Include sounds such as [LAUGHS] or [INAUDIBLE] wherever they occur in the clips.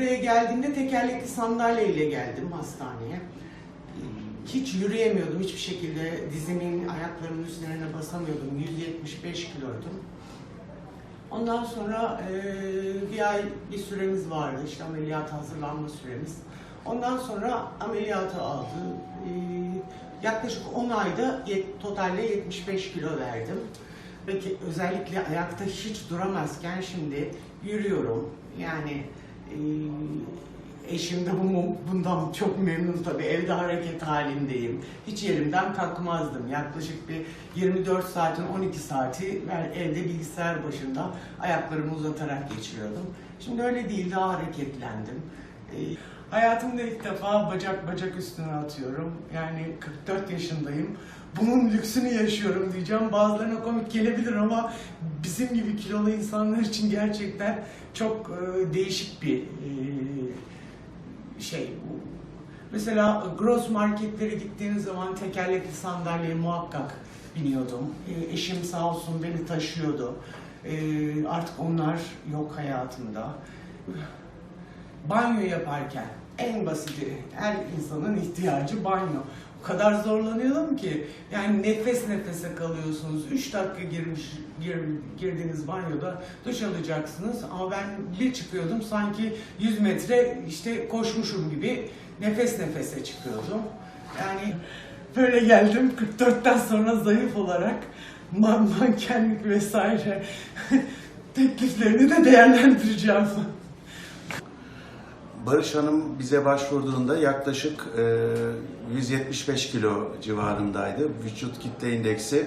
buraya geldiğimde tekerlekli sandalyeyle geldim hastaneye. Hiç yürüyemiyordum hiçbir şekilde. Dizimin, ayaklarımın üzerine basamıyordum. 175 kiloydum. Ondan sonra eee, bir ay bir süremiz vardı. işte ameliyat hazırlanma süremiz. Ondan sonra ameliyatı aldı. Eee, yaklaşık 10 ayda yet- totalde 75 kilo verdim. Ve özellikle ayakta hiç duramazken şimdi yürüyorum. Yani eee, eşim de bu, bundan çok memnun tabii. Evde hareket halindeyim. Hiç yerimden kalkmazdım. Yaklaşık bir 24 saatin 12 saati ben evde bilgisayar başında ayaklarımı uzatarak geçiriyordum. Şimdi öyle değil, daha hareketlendim. Ee, hayatımda ilk defa bacak bacak üstüne atıyorum. Yani 44 yaşındayım. Bunun lüksünü yaşıyorum diyeceğim. Bazılarına komik gelebilir ama bizim gibi kilolu insanlar için gerçekten çok e, değişik bir e, şey bu. Mesela gross marketlere gittiğiniz zaman tekerlekli sandalyeye muhakkak biniyordum. E, eşim sağ olsun beni taşıyordu. Artık onlar yok hayatımda. Banyo yaparken en basiti her insanın ihtiyacı banyo. Kadar zorlanıyordum ki yani nefes nefese kalıyorsunuz. 3 dakika girmiş gir, girdiğiniz banyoda duş alacaksınız ama ben bir çıkıyordum sanki 100 metre işte koşmuşum gibi nefes nefese çıkıyordum. Yani böyle geldim 44'ten sonra zayıf olarak man mankenlik vesaire [LAUGHS] tekliflerini de değerlendireceğim. Barış Hanım bize başvurduğunda yaklaşık e, 175 kilo civarındaydı. Vücut kitle indeksi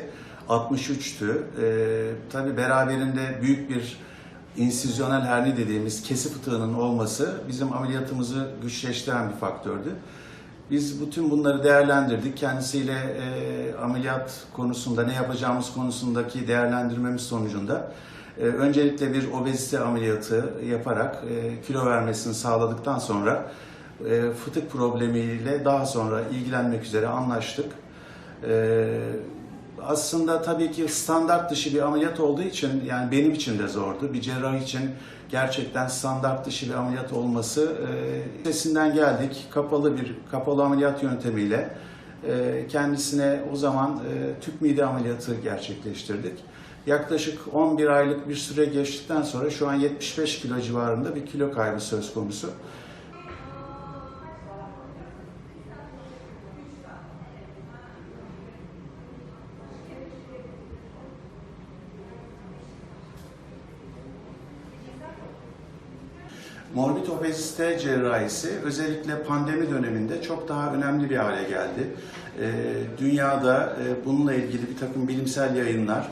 63'tü. E, Tabi beraberinde büyük bir insizyonel herni dediğimiz kesi fıtığının olması bizim ameliyatımızı güçleştiren bir faktördü. Biz bütün bunları değerlendirdik. Kendisiyle e, ameliyat konusunda ne yapacağımız konusundaki değerlendirmemiz sonucunda e, öncelikle bir obezite ameliyatı yaparak e, kilo vermesini sağladıktan sonra e, fıtık problemiyle daha sonra ilgilenmek üzere anlaştık. E, aslında tabii ki standart dışı bir ameliyat olduğu için yani benim için de zordu. Bir cerrah için gerçekten standart dışı bir ameliyat olması e, sesinden geldik. Kapalı bir kapalı ameliyat yöntemiyle kendisine o zaman tüp mide ameliyatı gerçekleştirdik. Yaklaşık 11 aylık bir süre geçtikten sonra şu an 75 kilo civarında bir kilo kaybı söz konusu. Morbid obezite cerrahisi özellikle pandemi döneminde çok daha önemli bir hale geldi. Ee, dünyada e, bununla ilgili bir takım bilimsel yayınlar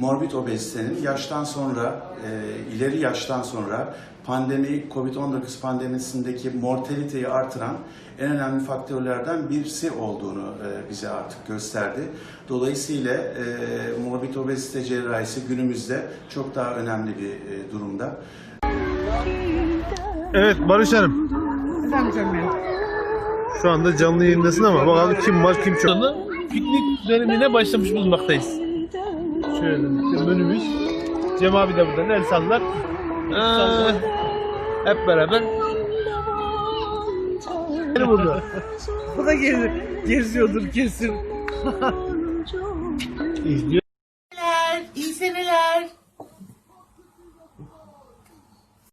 morbid obezitenin yaştan sonra, e, ileri yaştan sonra pandemi, Covid-19 pandemisindeki mortaliteyi artıran en önemli faktörlerden birisi olduğunu e, bize artık gösterdi. Dolayısıyla e, morbid obezite cerrahisi günümüzde çok daha önemli bir e, durumda. Evet Barış Hanım. Efendim canım benim. Şu anda canlı yayındasın ama bakalım kim var kim çok. Piknik dönemine başlamış bulunmaktayız. Şöyle menümüz. Cem abi de burada el sallar. Sallar. Hep beraber. Ne burada? Bu da gezi, geziyordur kesin. İzliyor.